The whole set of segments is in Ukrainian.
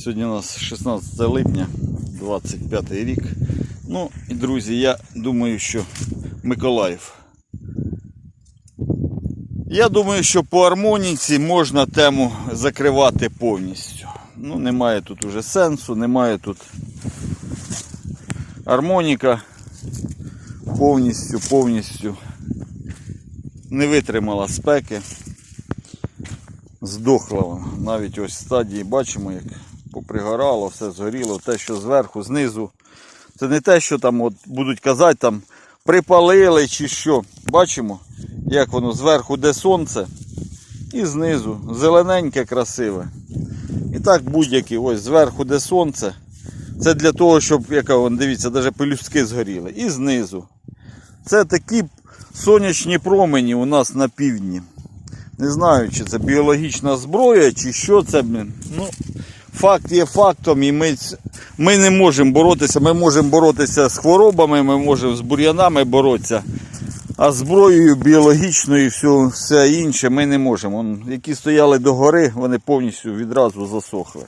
Сьогодні у нас 16 липня, 25 рік. Ну і друзі, я думаю, що Миколаїв. Я думаю, що по армоніці можна тему закривати повністю. Ну, немає тут уже сенсу, немає тут армоніка повністю, повністю не витримала спеки. Здохла вона. Навіть ось стадії бачимо, як попригорало, все згоріло, те, що зверху, знизу. Це не те, що там от будуть казати, там припалили чи що. Бачимо, як воно зверху де сонце і знизу. Зелененьке, красиве. І так будь-які, ось зверху де сонце. Це для того, щоб, яка вон, дивіться, навіть пелюстки згоріли. І знизу. Це такі сонячні промені у нас на півдні. Не знаю, чи це біологічна зброя, чи що це. Ну, факт є фактом, і ми, ми не можемо боротися. Ми можемо боротися з хворобами, ми можемо з бур'янами боротися. А зброєю біологічною і все, все інше ми не можемо. Вон, які стояли до гори, вони повністю відразу засохли.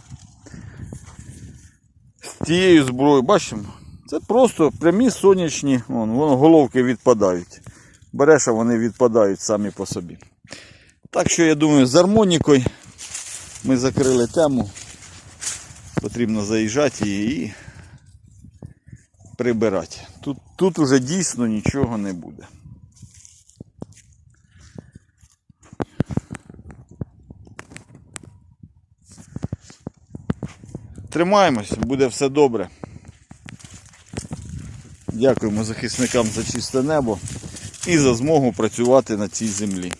З тією зброєю, бачимо, це просто прямі сонячні, вон, воно головки відпадають. Береш, а вони відпадають самі по собі. Так що я думаю, з армонікою ми закрили тему. Потрібно заїжджати і прибирати. Тут, тут уже дійсно нічого не буде. Тримаємось, буде все добре. Дякуємо захисникам за чисте небо і за змогу працювати на цій землі.